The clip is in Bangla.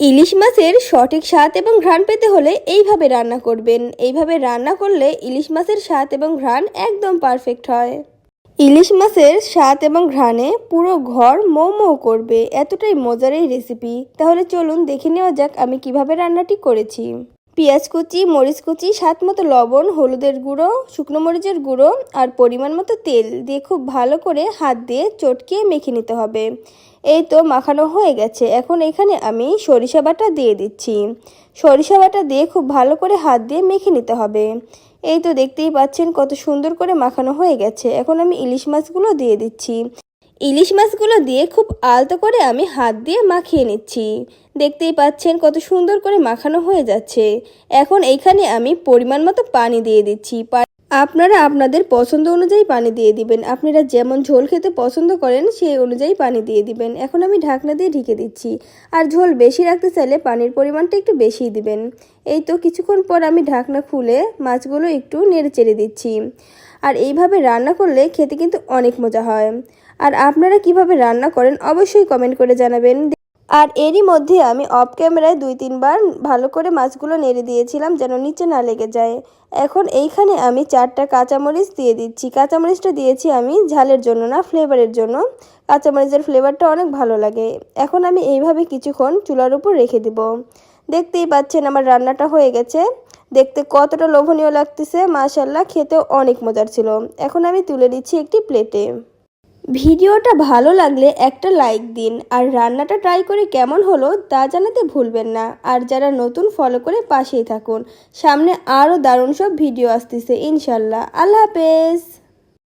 ইলিশ মাছের সঠিক স্বাদ এবং ঘ্রাণ পেতে হলে এইভাবে রান্না করবেন। এইভাবে রান্না করলে ইলিশ মাছের স্বাদ এবং ঘ্রাণ একদম পারফেক্ট হয়। ইলিশ মাছের স্বাদ এবং ঘ্রাণে পুরো ঘর মৌ মৌ করবে। এতটাই মজার এই রেসিপি তাহলে চলুন দেখে নেওয়া যাক আমি কীভাবে রান্নাটি করেছি। পেঁয়াজ কুচি, মরিচ কুচি, স্বাদ মতো লবণ, হলুদের গুঁড়ো, শুকনো মরিচের গুঁড়ো আর পরিমাণ মতো তেল দিয়ে খুব ভালো করে হাত দিয়ে চটকিয়ে মেখে নিতে হবে। এই তো মাখানো হয়ে গেছে। এখন এখানে আমি সরিষা বাটা দিয়ে দিচ্ছি। সরিষা বাটা দিয়ে খুব ভালো করে হাত দিয়ে মেখে নিতে হবে। এই তো দেখতেই পাচ্ছেন কত সুন্দর করে মাখানো হয়ে গেছে। এখন আমি ইলিশ মাছগুলো দিয়ে দিচ্ছি। ইলিশ মাছগুলো দিয়ে খুব আলতো করে আমি হাত দিয়ে মাখিয়ে নিচ্ছি। দেখতেই পাচ্ছেন কত সুন্দর করে মাখানো হয়ে যাচ্ছে। এখন এইখানে আমি পরিমাণ মতো পানি দিয়ে দিচ্ছি। আপনারা আপনাদের পছন্দ অনুযায়ী পানি দিয়ে দিবেন। আপনারা যেমন ঝোল খেতে পছন্দ করেন, সেই অনুযায়ী পানি দিয়ে দিবেন। এখন আমি ঢাকনা দিয়ে ঢেকে দিচ্ছি। আর ঝোল বেশি রাখতে চাইলে পানির পরিমাণটা একটু বেশিই দিবেন। এই তো কিছুক্ষণ পর আমি ঢাকনা খুলে মাছগুলো একটু নেড়ে চেড়ে দিচ্ছি। আর এইভাবে রান্না করলে খেতে কিন্তু অনেক মজা হয়। আর আপনারা কীভাবে রান্না করেন অবশ্যই কমেন্ট করে জানাবেন। আর এরই মধ্যে আমি অফ ক্যামেরায় দুই তিনবার ভালো করে মাছগুলো নেড়ে দিয়েছিলাম যেন নিচে না লেগে যায়। এখন এইখানে আমি চারটা কাঁচামরিচ দিয়ে দিচ্ছি। কাঁচামরিচটা দিয়েছি আমি ঝালের জন্য না ফ্লেভারের জন্য। কাঁচামরিচের ফ্লেভারটা অনেক ভালো লাগে। এখন আমি এইভাবে কিছুক্ষণ চুলার উপর রেখে দিব। দেখতেই পাচ্ছেন আমার রান্নাটা হয়ে গেছে। দেখতে কতটা লোভনীয় লাগতেছে মাশাল্লাহ খেতেও অনেক মজার ছিল। এখন আমি তুলে দিচ্ছি একটি প্লেটে ভিডিওটা ভালো লাগলে একটা লাইক দিন, আর রান্নাটা ট্রাই করে কেমন হলো তা জানাতে ভুলবেন না। আর যারা নতুন ফলো করে পাশেই থাকুন। সামনে আরও দারুণ সব ভিডিও আসতেছে, ইনশাল্লাহ। আল্লাহ হাফেজ!